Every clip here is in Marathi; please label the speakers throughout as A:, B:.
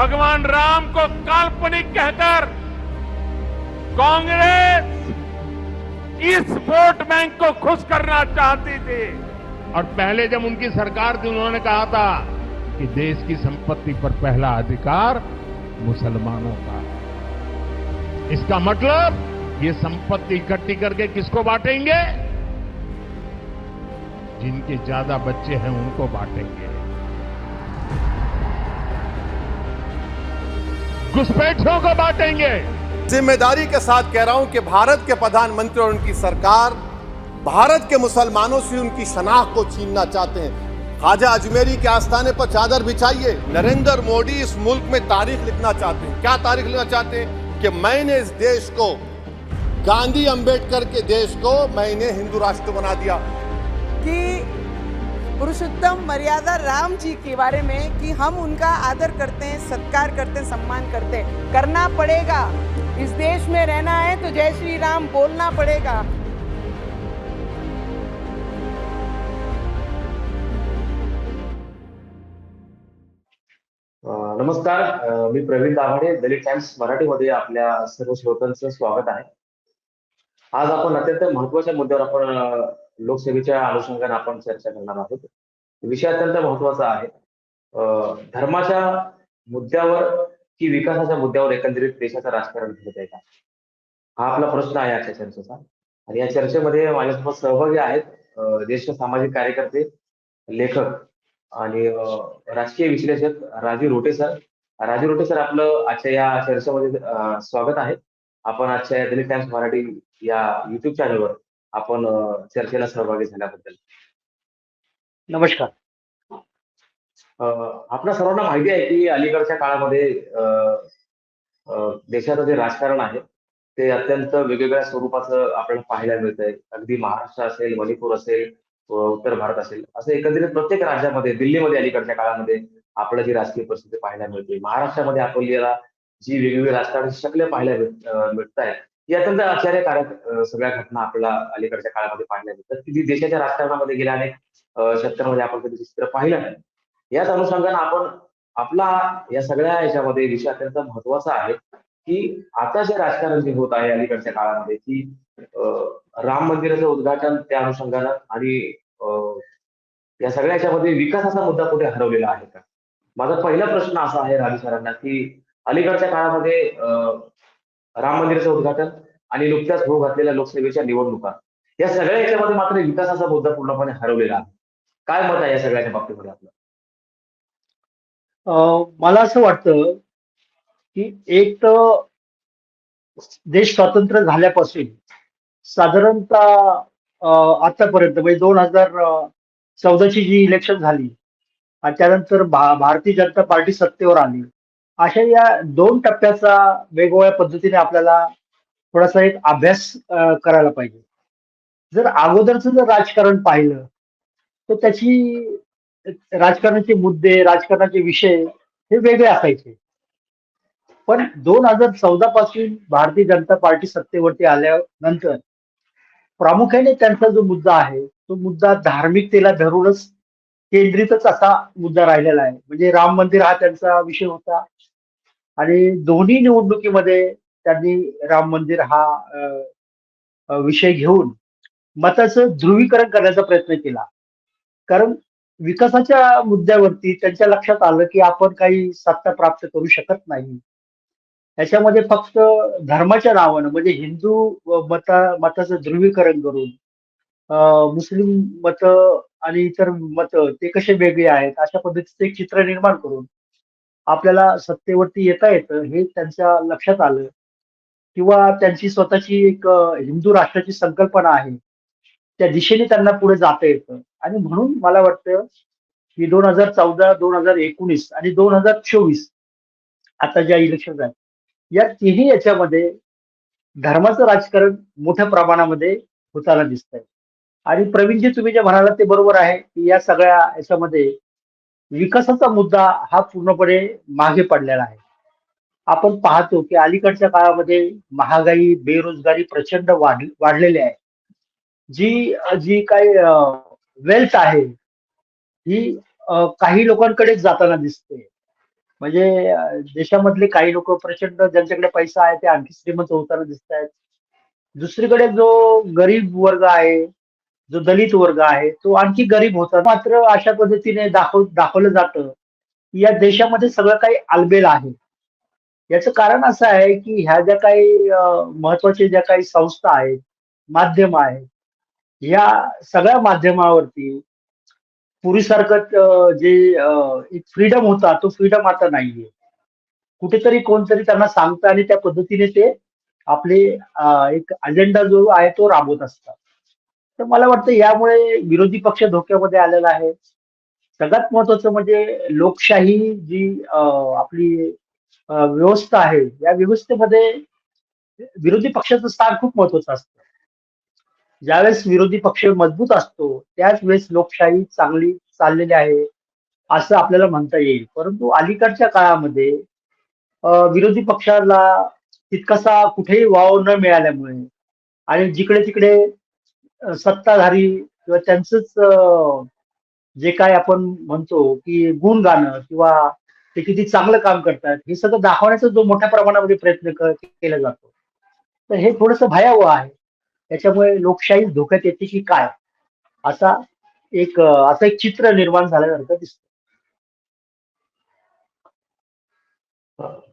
A: भगवान राम को काल्पनिक कहकर कांग्रेस इस वोट बैंक को खुश करना चाहती थी। और पहले जब उनकी सरकार थी, उन्होंने कहा था कि देश की संपत्ति पर पहला अधिकार मुसलमानों का है। इसका मतलब ये संपत्ति इकट्ठी करके किसको बांटेंगे? जिनके ज़्यादा बच्चे हैं, उनको बांटेंगे। घुसपैठियों को बांटेंगे।
B: ज़िम्मेदारी के साथ कह रहा हूँ कि भारत के प्रधानमंत्री और उनकी सरकार भारत के मुसलमानों से उनकी शनाख्त को छीनना चाहते हैं। खाजा अजमेरी के आस्थाने पर चादर बिछाइए। नरेंद्र मोदी इस मुल्क में तारीख लिखना चाहते हैं। क्या तारीख लिखना चाहते हैं? कि मैंने इस देश को गांधी अंबेडकर के देश को मैंने हिंदू राष्ट्र बना दिया।
C: कि पुरुषोत्तम मर्यादा राम जी के बारे में कि हम उनका आदर करते हैं, सत्कार करते हैं, सम्मान करते हैं। करना पड़ेगा। इस देश में रहना है तो जय श्री राम, बोलना पड़ेगा।
D: नमस्कार। मी प्रवीण दाभाडे दलित टाइम्स मराठी मराठीमध्ये आपल्या सर्व श्रोत्यांचं स्वागत आहे. आज आपण अत्यंत महत्वाच्या मुद्द्यावर आपण लोकसेवेच्या अनुषंगाने आपण चर्चा करणार आहोत. विषय अत्यंत महत्त्वाचा आहे. धर्माच्या मुद्द्यावर की विकासाच्या मुद्द्यावर एकंदरीत देशाचं राजकारण घडत आहे का? हा आपला प्रश्न आहे आजच्या चर्चेचा. आणि या चर्चेमध्ये माझ्यासोबत सहभागी आहेत ज्येष्ठ सामाजिक कार्यकर्ते लेखक आणि राजकीय विश्लेषक राजू रोटे सर. राजू रोटे सर आपलं आजच्या या चर्चेमध्ये स्वागत आहे. आपण आजच्या या दलित टाइम्स मराठी या युट्यूब चॅनलवर आपण चर्चेला सहभागी झाल्याबद्दल.
E: नमस्कार.
D: आपल्या सर्वांना माहिती आहे की अलीकडच्या काळामध्ये देशाचं जे राजकारण आहे ते अत्यंत वेगवेगळ्या स्वरूपाचं आपल्याला पाहायला मिळतंय. अगदी महाराष्ट्र असेल मणिपूर असेल उत्तर भारत असेल असं एकंदरीत प्रत्येक राज्यामध्ये दिल्लीमध्ये अलीकडच्या काळामध्ये आपल्याला जी राजकीय परिस्थिती पाहायला मिळते. महाराष्ट्रामध्ये आपल्याला जी वेगवेगळी राजकारणाची शक्य पाहायला मिळत आहेत अत्यंत आश्चर्यकारक सगळ्या घटना आपल्याला अलीकडच्या काळामध्ये पाहिल्या मिळतात की जी देशाच्या राजकारणामध्ये गेल्या अनेक अ, आपण कधी चित्र पाहिलं नाही. याच अनुषंगाने आपण आपला या सगळ्या याच्यामध्ये विषय अत्यंत महत्त्वाचा आहे की आता जे राजकारण जे होत आहे अलीकडच्या काळामध्ये की राम मंदिराचं उद्घाटन त्या अनुषंगानं आणि या सगळ्या याच्यामध्ये विकासाचा मुद्दा कुठे हरवलेला आहे का? माझा पहिला प्रश्न असा आहे राजू सरांना की अलीकडच्या काळामध्ये अं, राम मंदिराचं उद्घाटन आणि नुकत्याच होऊ घातलेल्या लोकसेवेच्या निवडणुका. या सगळ्या याच्यामध्ये मात्र विकासाचा मुद्दा पूर्णपणे हरवलेला आहे. काय मत आहे या सगळ्याच्या बाबतीमध्ये आपलं?
E: अं, मला असं वाटतं की एक तर देश स्वतंत्र झाल्यापासून साधारणतः आतापर्यंत म्हणजे दोन हजार चौदाची जी इलेक्शन झाली आणि त्यानंतर भा- भारतीय जनता पार्टी सत्तेवर आली. अशा या दोन टप्प्याचा वेगवेगळ्या पद्धतीने आपल्याला थोडासा एक अभ्यास करायला पाहिजे. जर अगोदरचं जर राजकारण पाहिलं तर त्याची राजकारणाचे मुद्दे राजकारणाचे विषय हे वेगळे असायचे. पण दोन हजार चौदा पासून भारतीय जनता पार्टी सत्तेवरती आल्यानंतर प्रामुख्याने त्यांचा जो मुद्दा आहे तो मुद्दा धार्मिकतेला धरूनच केंद्रितच असा मुद्दा राहिलेला आहे. म्हणजे राम मंदिर हा त्यांचा विषय होता. आणि दोन्ही निवडणुकीमध्ये त्यांनी राम मंदिर हा विषय घेऊन मताचं ध्रुवीकरण करण्याचा प्रयत्न केला. कारण विकासाच्या मुद्द्यावरती त्यांच्या लक्षात आलं की आपण काही सत्ता प्राप्त करू शकत नाही. याच्यामध्ये फक्त धर्माच्या नावानं म्हणजे हिंदू मता मताचं ध्रुवीकरण करून मुस्लिम मत आणि इतर मत ते कसे वेगळे आहेत अशा पद्धतीचं एक चित्र निर्माण करून आपल्याला सत्तेवरती येता येतं हे त्यांच्या लक्षात आलं. किंवा त्यांची स्वतःची एक हिंदू राष्ट्राची संकल्पना आहे. त्या दिशेने त्यांना पुढे जाता येतं. आणि म्हणून मला वाटतं की दोन हजार चौदा दोन हजार एकोणीस आणि दोन हजार चोवीस आता ज्या इलेक्शन आहेत या तिन्ही याच्यामध्ये धर्माचं राजकारण मोठ्या प्रमाणामध्ये होताना दिसतंय. आणि प्रवीणजी तुम्ही जे म्हणालात ते बरोबर आहे की या सगळ्या याच्यामध्ये विकासाचा मुद्दा हा पूर्णपणे मागे पडलेला आहे. आपण पाहतो की अलीकडच्या काळामध्ये महागाई बेरोजगारी प्रचंड वाढ वाढलेली आहे. जी जी काही वेल्थ आहे ही काही लोकांकडेच जाताना दिसते. म्हणजे देशामधले काही लोक प्रचंड ज्यांच्याकडे पैसा आहे ते आणखी श्रीमंत होताना दिसत आहेत दुसरीकडे जो गरीब वर्ग आहे जो दलित वर्ग आहे तो आणखी गरीब होता. मात्र अशा पद्धतीने दाखव दाखवलं जातं या देशामध्ये सगळं काही आलबेल आहे. याचं कारण असं आहे की ह्या ज्या काही अं, महत्त्वाच्या ज्या काही संस्था आहेत माध्यम आहेत या सगळ्या माध्यमावरती पूर्वीसारखं जे एक फ्रीडम होता तो फ्रीडम आता नाहीये. कुठेतरी कोणतरी त्यांना सांगतं आणि त्या पद्धतीने ते आपले एक अजेंडा जो आहे तो राबवत असतात. तर मला वाटतं यामुळे विरोधी पक्ष धोक्यामध्ये आलेला आहे. सगळ्यात महत्वाचं म्हणजे लोकशाही जी आपली व्यवस्था आहे या व्यवस्थेमध्ये विरोधी पक्षाचं स्थान खूप महत्वाचं असतं. ज्यावेळेस विरोधी पक्ष मजबूत असतो त्याच वेळेस लोकशाही चांगली चाललेली आहे असं आपल्याला म्हणता येईल. परंतु अलीकडच्या काळामध्ये विरोधी पक्षाला तितकासा कुठेही वाव न मिळाल्यामुळे आणि जिकडे तिकडे सत्ताधारी किंवा त्यांचंच जे काय आपण म्हणतो की गुण गाणं किंवा ते किती चांगलं काम करतात हे सगळं दाखवण्याचा जो मोठ्या प्रमाणामध्ये प्रयत्न केला जातो. तर हे थोडंसं भयावह आहे. त्याच्यामुळे लोकशाही धोक्यात येते की काय? असा एक असं एक चित्र निर्माण झाल्यासारखं दिसतं.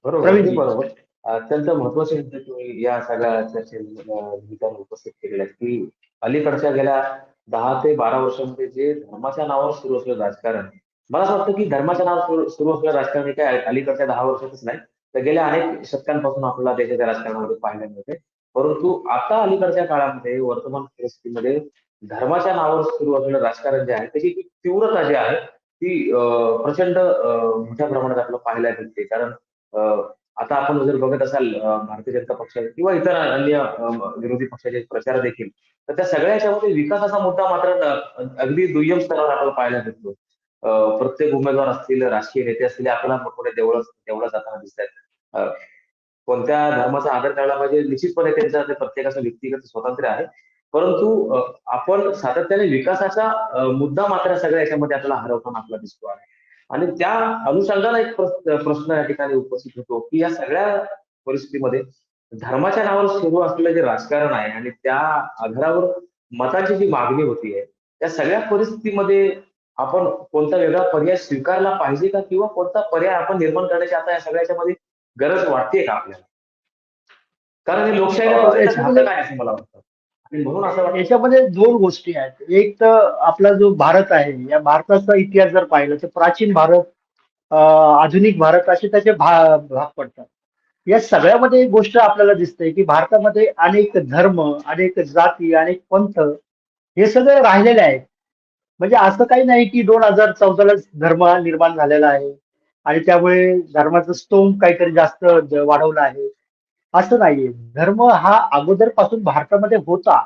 D: बरोबर बरोबर. अत्यंत महत्त्वाचे मुद्दे तुम्ही या सगळ्या चर्चे निमित्तानं उपस्थित केलेले आहेत की अलीकडच्या गेल्या दहा ते बारा वर्षामध्ये जे धर्माच्या नावावर सुरू असलेलं राजकारण मला असं वाटतं की धर्माच्या नावावर सुरू- सुरू असलेलं राजकारण हे काय अलीकडच्या दहा वर्षातच नाही. तर गेल्या अनेक शतकांपासून आपल्याला देशाच्या राजकारणामध्ये पाहायला मिळते. परंतु आता अलीकडच्या काळामध्ये वर्तमान परिस्थितीमध्ये धर्माच्या नावावर सुरू असलेलं राजकारण जे आहे त्याची तीव्रता जी आहे ती प्रचंड मोठ्या प्रमाणात आपल्याला पाहायला मिळते कारण आता आपण जर बघत असाल भारतीय जनता पक्षाचे किंवा इतर अन्य विरोधी पक्षाचे प्रचार देखील तर त्या सगळ्या याच्यामध्ये विकासाचा मुद्दा मात्र अगदी दुय्यम स्तरावर आपल्याला पाहायला मिळतो. प्रत्येक उमेदवार असतील राजकीय नेते असतील आपल्याला मोठमोठे देवळं देवळं जाताना दिसत आहेत कोणत्या धर्माचा आदर करायला पाहिजे निश्चितपणे त्यांचं ते प्रत्येकाचं व्यक्तिगत स्वातंत्र्य आहे. परंतु आपण सातत्याने विकासाचा मुद्दा मात्र सगळ्या याच्यामध्ये आपल्याला हरवताना आपला दिसतो आहे. आणि त्या अनुषंगाने एक प्रश्न या ठिकाणी उपस्थित होतो की या सगळ्या परिस्थितीमध्ये धर्माच्या नावावर सुरू असलेलं जे राजकारण आहे आणि त्या आधारावर मताची जी मागणी होतीये त्या सगळ्या परिस्थितीमध्ये आपण कोणता वेगळा पर्याय स्वीकारला पाहिजे का किंवा कोणता पर्याय आपण निर्माण करण्याची आता या सगळ्याच्यामध्ये गरज वाटते का आपल्याला? कारण हे लोकशाहीला घातक आहे असं मला वाटतं. आणि म्हणून असं वाटतं
E: याच्यामध्ये दोन गोष्टी आहेत. एक तर आपला जो भारत आहे या भारताचा इतिहास जर पाहिला तर प्राचीन भारत आधुनिक भारत असे त्याचे भा- भाग पडतात. या सगळ्यामध्ये एक गोष्ट आपल्याला दिसते की भारतामध्ये अनेक धर्म अनेक जाती अनेक पंथ हे सगळे राहिलेले आहेत. म्हणजे असं काही नाही की दोन हजार चौदाला धर्म निर्माण झालेला आहे. आणि त्यामुळे धर्माचं स्तोम काहीतरी जास्त वाढवलं आहे. असं नाहीये. धर्म हा अगोदरपासून भारतामध्ये होता.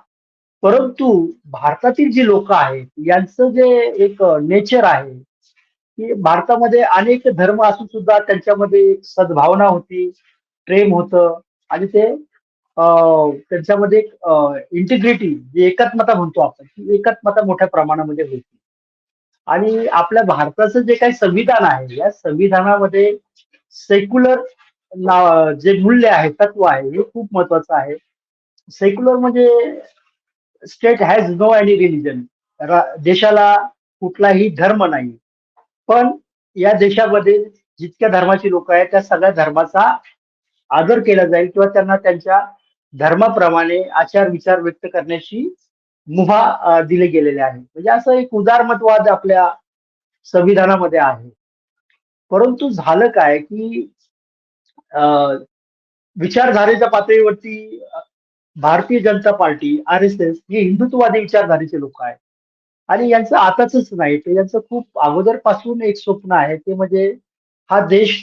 E: परंतु भारतातील जी लोक आहेत यांचं जे एक नेचर आहे की भारतामध्ये अनेक धर्म असून सुद्धा त्यांच्यामध्ये एक सद्भावना होती प्रेम होतं आणि ते त्यांच्यामध्ये एक इंटिग्रिटी जी एकात्मता म्हणतो आपण ती एकात्मता मोठ्या प्रमाणामध्ये होती. आणि आपल्या भारताचं जे काही संविधान आहे या संविधानामध्ये सेक्युलर जे मूल्य आहे तत्व आहे हे खूप महत्वाचं आहे. सेक्युलर म्हणजे state has no any religion देशाला कुठलाही धर्म नाही. पण या देशामध्ये जितक्या धर्माची लोक आहेत त्या सगळ्या धर्माचा आदर केला जाईल किंवा त्यांना त्यांच्या धर्माप्रमाणे आचार विचार व्यक्त करण्याची मुभा दिले गेलेले आहे. म्हणजे असं एक उदारमतवाद आपल्या संविधानामध्ये आहे. परंतु झालं काय की विचारधारेच्या पातळीवरती Bharatiya Janata party R S S हे हिंदुत्ववादी विचारधारेचे लोक आहेत. आणि यांचं आताच नाही ते यांचं खूप अगोदरपासून एक स्वप्न आहे ते म्हणजे हा देश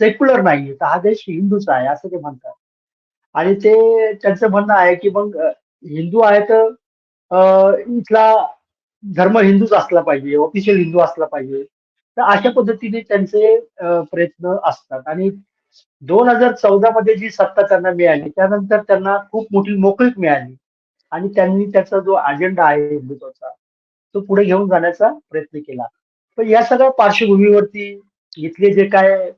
E: सेक्युलर नाहीये तर हा देश हिंदूचा आहे असं ते म्हणतात. आणि ते त्यांचं म्हणणं आहे की मग हिंदू आहे तर इथला धर्म हिंदूच असला पाहिजे ऑफिशियल हिंदू असला पाहिजे. तर अशा पद्धतीने त्यांचे प्रयत्न असतात. आणि दोन हजार चौदा मध्ये जी सत्ता त्यांना मिळाली त्यानंतर त्यांना खूप मोठी मोकळीक मिळाली. आणि त्यांनी त्याचा जो अजेंडा आहे हिंदुत्वाचा तो पुढे घेऊन जाण्याचा प्रयत्न केला. पण या सगळ्या पार्श्वभूमीवरती इथले जे काय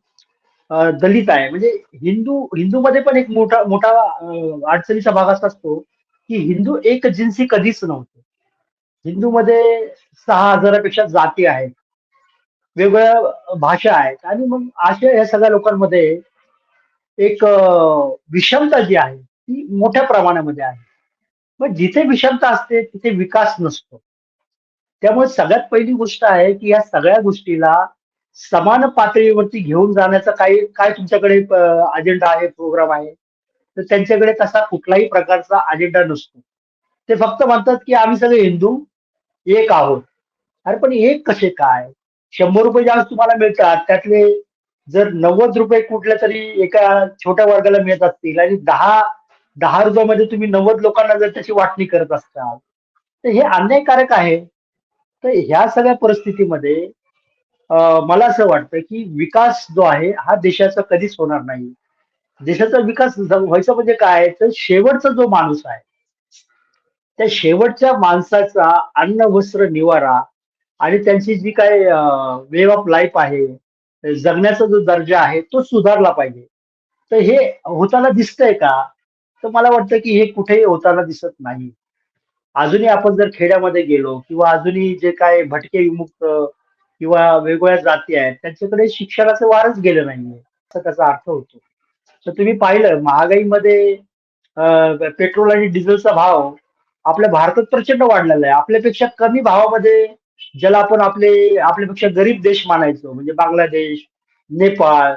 E: दलित आहे म्हणजे हिंदू हिंदूमध्ये पण एक मोठा मोठा अडचणीचा भाग असा असतो की हिंदू एक जिन्सी कधीच नव्हते. हिंदूमध्ये सहा हजारापेक्षा जाती आहेत. वेगवेगळ्या भाषा आहेत. आणि मग अशा या सगळ्या लोकांमध्ये एक विषमता जी आहे ती मोठ्या प्रमाणामध्ये आहे. मग जिथे विषमता असते तिथे विकास नसतो. त्यामुळे सगळ्यात पहिली गोष्ट आहे की या सगळ्या गोष्टीला समान पातळीवरती घेऊन जाण्याचा काही काय तुमच्याकडे अजेंडा आहे प्रोग्राम आहे? तर त्यांच्याकडे तसा कुठलाही प्रकारचा अजेंडा नसतो. ते फक्त म्हणतात की आम्ही सगळे हिंदू एक आहोत. अरे पण एक कसे काय? शंभर रुपये ज्यावेळेस तुम्हाला मिळतात. त्यातले जर नव्वद रुपये कुठल्या तरी एका छोट्या वर्गाला मिळत असतील आणि दहा दहा रुपयामध्ये तुम्ही नव्वद लोकांना जर त्याची वाटणी करत असताल तर हे अन्यायकारक आहे. तर ह्या सगळ्या परिस्थितीमध्ये मला असं वाटतं की विकास जो आहे हा देशाचा कधीच होणार नाही. देशाचा विकास व्हायचा म्हणजे काय? तर शेवटचा जो माणूस आहे त्या शेवटच्या माणसाचा अन्न वस्त्र निवारा आणि त्यांची जी काय वे ऑफ लाईफ आहे जगण्याचा जो दर्जा आहे तो सुधारला पाहिजे. तर हे होताना दिसतंय का? तर मला वाटतं की हे कुठेही होताना दिसत नाही. अजूनही आपण जर खेड्यामध्ये गेलो किंवा अजूनही जे काय भटके विमुक्त किंवा वेगवेगळ्या जाती आहेत त्यांच्याकडे शिक्षणाचं वारच गेलं नाहीये असं त्याचा अर्थ होतो. तर तुम्ही पाहिलं महागाईमध्ये पेट्रोल आणि डिझेलचा भाव आपल्या भारतात प्रचंड वाढलेला आहे. आपल्यापेक्षा कमी भावामध्ये ज्याला आपण आपले आपल्यापेक्षा गरीब देश मानायचो म्हणजे बांगलादेश नेपाळ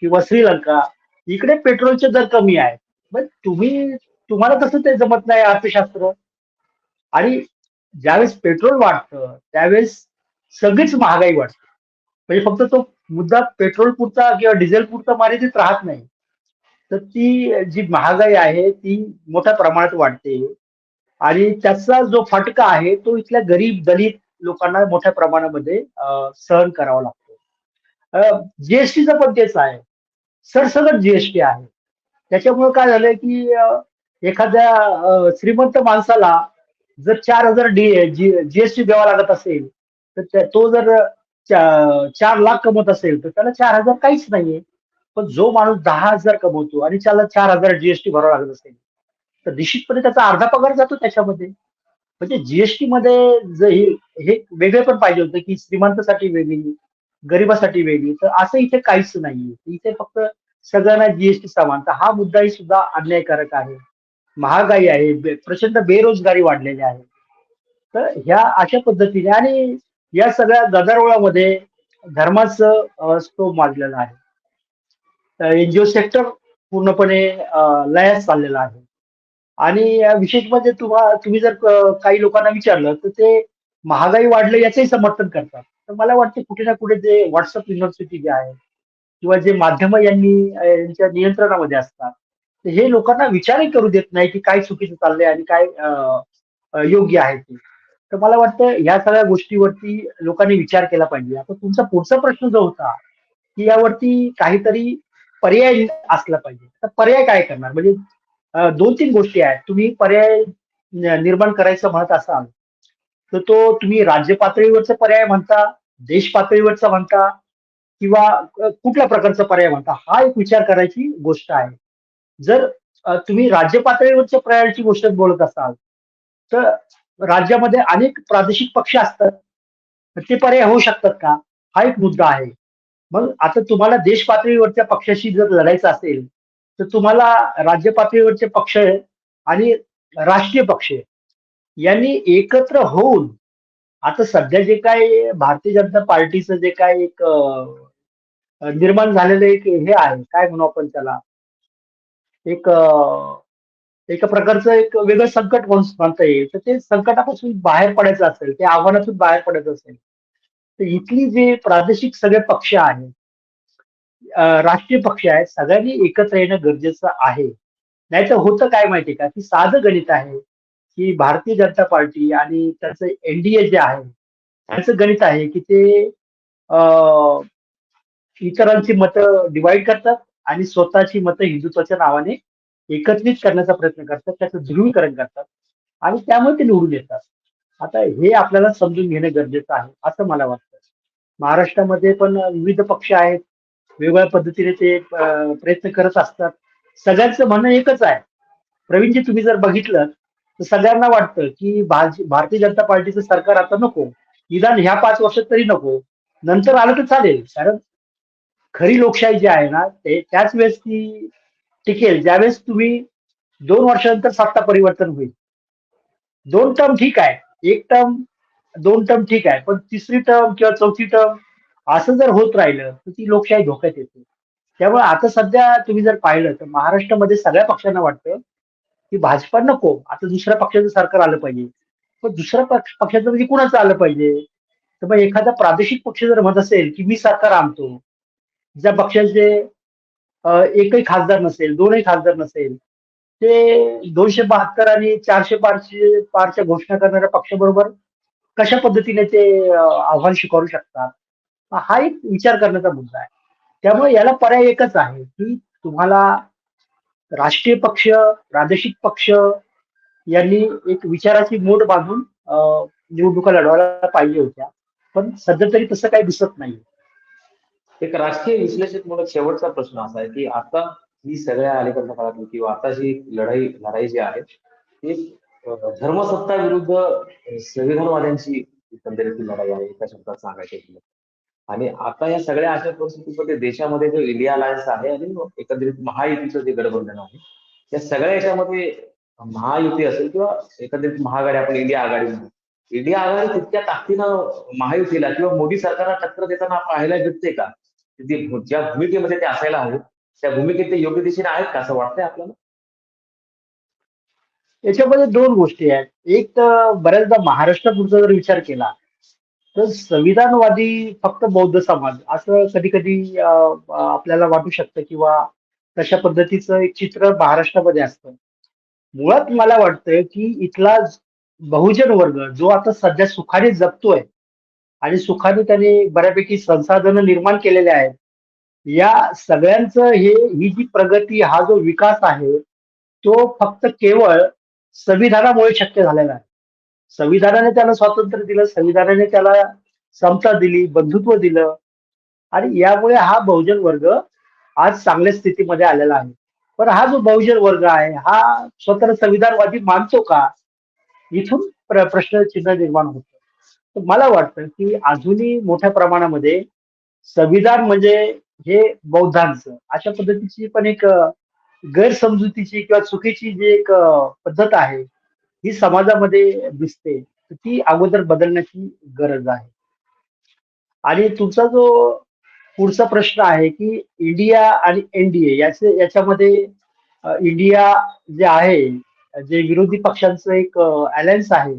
E: किंवा श्रीलंका इकडे पेट्रोलचे दर कमी आहेत. मग तुम्ही तुम्हाला कसं ते जमत नाही अर्थशास्त्र. आणि ज्यावेळेस पेट्रोल वाढतं त्यावेळेस सगळीच महागाई वाढते. म्हणजे फक्त तो मुद्दा पेट्रोल पुरता किंवा डिझेल पुरता मर्यादित राहत नाही. तर ती जी महागाई आहे ती मोठ्या प्रमाणात वाढते. आणि त्याचा जो फटका आहे तो इथल्या गरीब दलित लोकांना मोठ्या प्रमाणामध्ये सहन करावा लागतो. जीएसटीचं पण तेच आहे. सरसगट जीएसटी आहे. त्याच्यामुळे काय झालंय की एखाद्या श्रीमंत माणसाला जर चार हजार डी जीएसटी द्यावा लागत असेल तर तो जर चार लाख कमवत असेल तर त्याला चार हजार काहीच नाहीये. पण जो माणूस दहा हजार कमवतो आणि त्याला चार हजार जीएसटी भरावा लागत असेल तर निश्चितपणे त्याचा अर्धा पगार जातो त्याच्यामध्ये. म्हणजे जीएसटी मध्ये हे हे वेगळे पण पाहिजे होतं की श्रीमंतासाठी वेगळी गरिबासाठी वेगळी. तर असं इथे काहीच नाहीये. इथे फक्त सगळ्यांना जीएसटी समान. तर हा मुद्दाही सुद्धा अन्यायकारक आहे. महागाई आहे. प्रचंड बेरोजगारी वाढलेली आहे. तर ह्या अशा पद्धतीने आणि या सगळ्या गदारोळामध्ये धर्माचं अं, मांडलेला माजलेला आहे. एनजीओ सेक्टर पूर्णपणे लयास चाललेला आहे. आणि विशेष म्हणजे तुम्हा तुम्ही जर काही लोकांना विचारलं तर ते महागाई वाढलं याचंही समर्थन करतात. तर मला वाटतं कुठे ना कुठे जे व्हॉट्सअप युनिव्हर्सिटी जे आहे किंवा जे माध्यम यांनी यांच्या नियंत्रणामध्ये असतात तर हे लोकांना विचारही करू देत नाही की काय चुकीचं चाललंय आणि काय योग्य आहे ते. तर मला वाटतं ह्या सगळ्या गोष्टीवरती लोकांनी विचार केला पाहिजे. आता तुमचा पुढचा प्रश्न जो होता की यावरती काहीतरी पर्याय असला पाहिजे. तर पर्याय काय करणार? म्हणजे दोन तीन गोष्टी आहेत. तुम्ही पर्याय निर्माण करायचं म्हणत असाल तर तो तुम्ही राज्य पातळीवरचा पर्याय म्हणता देश पातळीवरचा म्हणता किंवा कुठल्या प्रकारचा पर्याय म्हणता हा एक विचार करायची गोष्ट आहे. जर तुम्ही राज्य पातळीवरच्या पर्यायाची गोष्ट बोलत असाल तर राज्यामध्ये अनेक प्रादेशिक पक्ष असतात तर ते पर्याय होऊ शकतात का? हा एक मुद्दा आहे. मग आता तुम्हाला देश पातळीवरच्या पक्षाशी जर लढायचं असेल तर तुम्हाला राज्य पातळीवरचे पक्ष आणि राष्ट्रीय पक्ष यांनी एकत्र होऊन आता सध्या जे काय भारतीय जनता पार्टीचं जे काय एक निर्माण झालेलं एक हे आहे. काय म्हणू आपण त्याला? एक एका प्रकारचं एक वेगळं संकट म्हणता येईल. तर ते संकटापासून बाहेर पडायचं असेल ते आव्हानातून बाहेर पडायचं असेल. तर इथली जे प्रादेशिक सगळे पक्ष आहेत राष्ट्रीय पक्ष आहेत सगळ्यांनी एकत्र येणं गरजेचं आहे. नाहीतर होतं काय माहितीये का? की साधं गणित आहे की भारतीय जनता पार्टी आणि त्याचं एनडीए जे आहे त्यांचं गणित आहे की ते इतरांची मतं डिवाइड करतात आणि स्वतःची मतं हिंदुत्वाच्या नावाने एकत्रित करण्याचा प्रयत्न करतात त्याचं ध्रुवीकरण करतात आणि त्यामुळे ते निवडून येतात. आता हे आपल्याला समजून घेणं गरजेचं आहे असं मला वाटतं. महाराष्ट्रामध्ये पण विविध पक्ष आहेत वेगवेगळ्या पद्धतीने ते प्रयत्न करत असतात. सगळ्यांचं म्हणणं एकच आहे. प्रवीणजी तुम्ही जर बघितलं तर सगळ्यांना वाटतं की भारतीय जनता पार्टीचं सरकार आता नको. निदान ह्या पाच वर्षात तरी नको. नंतर आलं तर चालेल. कारण खरी लोकशाही जी आहे ना ते त्याच वेळेस ती टिकेल. ज्यावेळेस तुम्ही दोन वर्षानंतर सत्ता परिवर्तन होईल. दोन टर्म ठीक आहे. एक टर्म दोन टर्म ठीक आहे. पण तिसरी टर्म किंवा चौथी टर्म असं जर होत राहिलं तर ती लोकशाही धोक्यात येते. त्यामुळे आता सध्या तुम्ही जर पाहिलं तर महाराष्ट्रामध्ये सगळ्या पक्षांना वाटतं की भाजपा नको आता दुसऱ्या पक्षाचं सरकार आलं पाहिजे. पण दुसऱ्या पक्ष पक्षाचं म्हणजे कुणाचं आलं पाहिजे? तर मग एखादा प्रादेशिक पक्ष जर म्हणत असेल की मी सरकार आणतो ज्या पक्षाचे एकही खासदार नसेल दोनही खासदार नसेल ते दोनशे बहात्तर आणि चारशे पारशे पारच्या घोषणा करणाऱ्या पक्षाबरोबर कशा पद्धतीने ते आव्हान स्वीकारू शकतात? हा एक विचार करण्याचा मुद्दा आहे. त्यामुळे याला पर्याय एकच आहे की तुम्हाला राष्ट्रीय पक्ष प्रादेशिक पक्ष यांनी एक विचाराची मोठ बांधून निवडणुका लढवायला पाहिजे होत्या. पण सध्या तरी तसं काही दिसत नाही
D: एक राष्ट्रीय विश्लेषक म्हणून शेवटचा प्रश्न असा आहे की आता ही सगळ्या अलीकडच्या काळातली किंवा आता जी लढाई लढाई जी आहे ती धर्मसत्ता विरुद्ध संविधानवाद्यांची एकंदरीत लढाई आहे एका शब्दात सांगायचं आणि आता या सगळ्या अशा परिस्थितीमध्ये देशामध्ये जो इंडिया अलायन्स आहे आणि एकंदरीत महायुतीचं जे गठबंधन आहे या सगळ्या याच्यामध्ये महायुती असेल किंवा एकंदरीत महाआघाडी आपण इंडिया आघाडी म्हणू. इंडिया आघाडी तितक्या ताकदीनं महायुतीला किंवा मोदी सरकारला टक्कर देताना पाहायला भेटते का? ते ज्या भूमिकेमध्ये ते असायला हवे त्या भूमिकेत ते योग्य दिशेने आहेत का असं वाटतंय आपल्याला?
E: याच्यामध्ये दोन गोष्टी आहेत. एक तर बऱ्याचदा महाराष्ट्रापुरता जर विचार केला तर संविधानवादी फक्त बौद्ध समाज असं कधी कधी आपल्याला वाटू शकतं किंवा तशा पद्धतीचं एक चित्र महाराष्ट्रामध्ये असतं. मुळात मला वाटतं की इथला बहुजन वर्ग जो आता सध्या सुखाने जगतोय आणि सुखाने त्याने बऱ्यापैकी संसाधनं निर्माण केलेले आहेत या सगळ्यांचं हे ही जी प्रगती हा जो विकास आहे तो फक्त केवळ संविधानामुळे शक्य झालेला आहे. संविधानाने त्याला स्वातंत्र्य दिलं संविधानाने त्याला समता दिली बंधुत्व दिलं. आणि यामुळे हा बहुजन वर्ग आज चांगल्या स्थितीमध्ये आलेला आहे. पण हा जो बहुजन वर्ग आहे हा स्वतःला संविधानवादी मानतो का? इथून प्र- प्रश्नचिन्ह निर्माण होतं. मला वाटतं की अजूनही मोठ्या प्रमाणामध्ये संविधान म्हणजे हे बौद्धांचं अशा पद्धतीची पण एक गैरसमजुतीची किंवा चुकीची जी एक पद्धत आहे ही समाजामध्ये दिसते ती अगोदर बदलण्याची गरज आहे. आणि तुमचा जो पुढचा प्रश्न आहे की इंडिया आणि एनडीए याचे याच्यामध्ये इंडिया जे आहे जे विरोधी पक्षांचं एक अलायन्स आहे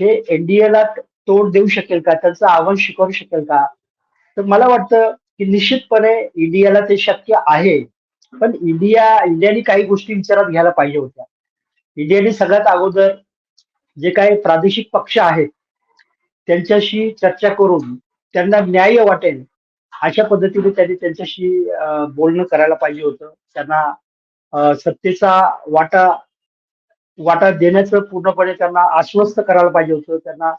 E: हे एनडीएला तोड देऊ शकेल का? त्यांचं आव्हान स्वीकारू शकेल का? तर मला वाटतं की निश्चितपणे इंडियाला ते शक्य आहे पण इंडिया इंडियाने काही गोष्टी विचारात घ्यायला पाहिजे होत्या. इंडियाने सगळ्यात अगोदर जे काही प्रादेशिक पक्ष आहेत त्यांच्याशी चर्चा करून त्यांना न्याय वाटेल अशा पद्धतीने त्यांनी त्यांच्याशी बोलणं करायला पाहिजे होतं. त्यांना सत्तेचा वाटा वाटा देण्याचं पूर्णपणे त्यांना आश्वस्त करायला पाहिजे होतं. त्यांना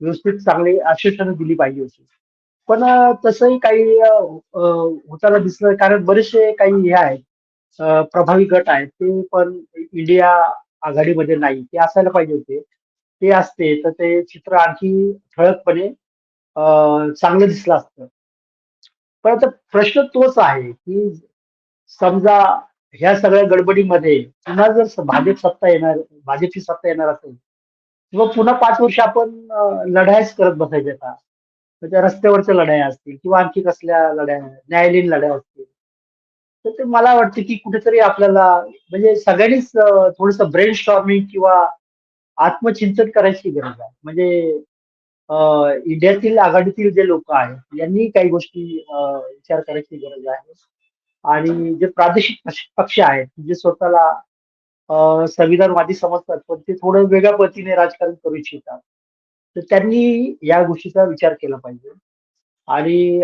E: व्यवस्थित चांगली आश्वासनं दिली पाहिजे होती. पण तसंही काही होताना दिसलं. कारण बरेचसे काही हे आहेत प्रभावी गट आहेत ते पण इंडिया आघाडीमध्ये नाही. ते असायला पाहिजे होते. ते असते तर ते चित्र आणखी ठळकपणे चांगलं दिसलं असतं. पण आता प्रश्न तोच आहे की समजा ह्या सगळ्या गडबडीमध्ये पुन्हा जर भाजप सत्ता येणार भाजपची सत्ता येणार असेल किंवा पुन्हा पाच वर्ष आपण लढाईच करत बसायच्या का म्हणजे रस्त्यावरच्या लढाया असतील किंवा आणखी कसल्या लढाया न्यायालयीन लढाया असतील. तर ते मला वाटतं की कुठेतरी आपल्याला म्हणजे सगळ्यांनीच थोडस ब्रेन स्टॉर्मिंग किंवा आत्मचिंतन करायची गरज आहे. म्हणजे इंडियातील आघाडीतील जे लोक आहेत यांनी काही गोष्टी विचार करायची गरज आहे. आणि जे प्रादेशिक पक्ष- आहेत जे स्वतःला संविधानवादी समजतात पण ते थोडं वेगळ्या पद्धतीने राजकारण करू इच्छितात. तर त्यांनी या गोष्टीचा विचार केला पाहिजे. आणि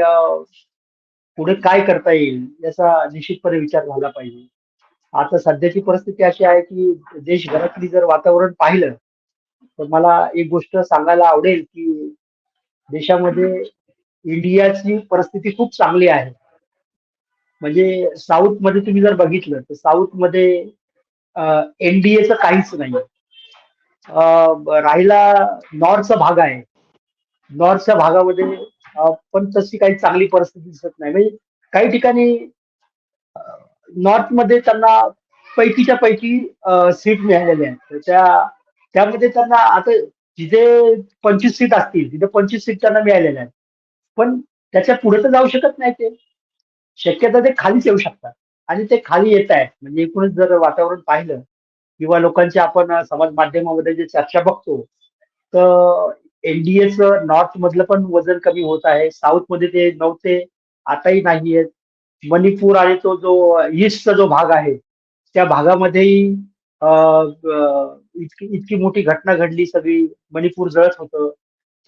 E: पुढे काय करता येईल याचा निश्चितपणे विचार झाला पाहिजे. आता सध्याची परिस्थिती अशी आहे की देशभरातली जर वातावरण पाहिलं तर मला एक गोष्ट सांगायला आवडेल की देशामध्ये इंडियाची परिस्थिती खूप चांगली आहे. म्हणजे साऊथमध्ये तुम्ही जर बघितलं तर साऊथमध्ये एनडीएचं काहीच नाही. राहिला नॉर्थचा भाग आहे. नॉर्थच्या भागामध्ये पण तशी काही चांगली परिस्थिती दिसत नाही. म्हणजे काही ठिकाणी नॉर्थमध्ये त्यांना पैकीच्या पैकी सीट मिळालेल्या आहेत. तर त्या त्यामध्ये त्यांना आता जिथे पंचवीस सीट असतील तिथे पंचवीस सीट त्यांना मिळालेल्या आहेत. पण त्याच्या पुढे तर जाऊ शकत नाही ते. शक्यता ते खालीच येऊ शकतात. आणि ते खाली येत आहेत. म्हणजे एकूणच जर वातावरण पाहिलं किंवा लोकांची आपण समाज माध्यमामध्ये जे चर्चा बघतो तर एनडीएच नॉर्थ मधलं पण वजन कमी होत आहे. साऊथमध्ये ते नव्हते आताही नाहीयेत मणिपूर आणि तो जो ईस्टचा जो भाग आहे त्या भागामध्येही इतकी इतकी मोठी घटना घडली सगळी. मणिपूर जळत होतं.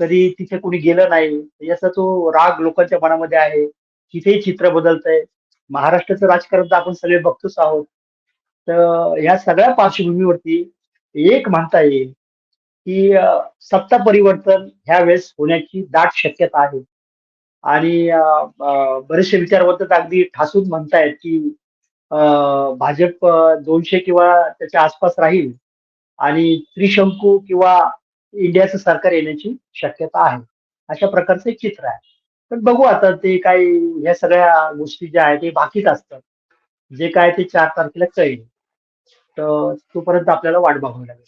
E: तरी तिथे कोणी गेलं नाही. याचा तो राग लोकांच्या मनामध्ये आहे. तिथेही चित्र बदलतंय. महाराष्ट्राचं राजकारण तर आपण सगळे बघतोच आहोत. तर ह्या सगळ्या पार्श्वभूमीवरती एक म्हणता येईल की सत्ता परिवर्तन ह्या वेळेस होण्याची दाट शक्यता आहे. आणि बरेचसे विचारवंत अगदी ठासून म्हणतायत की भाजप दोनशे किंवा त्याच्या आसपास राहील आणि त्रिशंकू किंवा इंडियाचं सरकार येण्याची शक्यता आहे. अशा प्रकारचं एक चित्र आहे. पण बघू आता ते काही ह्या सगळ्या गोष्टी ज्या आहेत ते बाकीच असतात. जे काय ते चार तारखेला कळेल. तर तोपर्यंत आपल्याला वाट बघावी लागेल.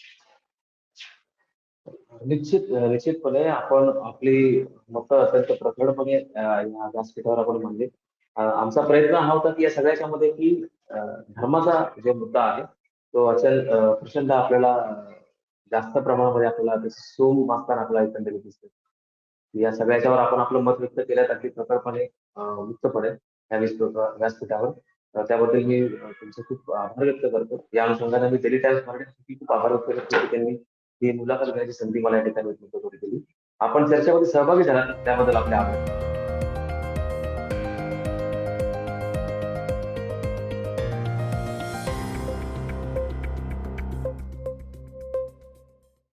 D: निश्चित निश्चितपणे आपण आपली मतं अत्यंत प्रखरपणे अं, या व्यासपीठावर आपण मांडली. आमचा प्रयत्न हा होता की या सगळ्याच्या मध्ये की धर्माचा जो मुद्दा आहे तो अचल प्रचंड आपल्याला जास्त प्रमाणामध्ये आपल्याला त्याचं सोम असताना आपल्याला एकंदरीत दिसते या सगळ्याच्यावर आपण आपलं मत व्यक्त केल्यात अगदी प्रखरपणे अं, मुक्तपणे या व्यासपीठा- व्यासपीठावर. त्याबद्दल मी अं, तुमचे खूप आभार व्यक्त करतो. या अनुषंगाने मी डेली टाइम्स मराठी खूप आभार व्यक्त करतो की त्यांनी ही मुलाखत घेण्याची संधी मला या ठिकाणी उपलब्ध करून दिली आपण चर्चेमध्ये सहभागी झाला त्याबद्दल आपले आभार.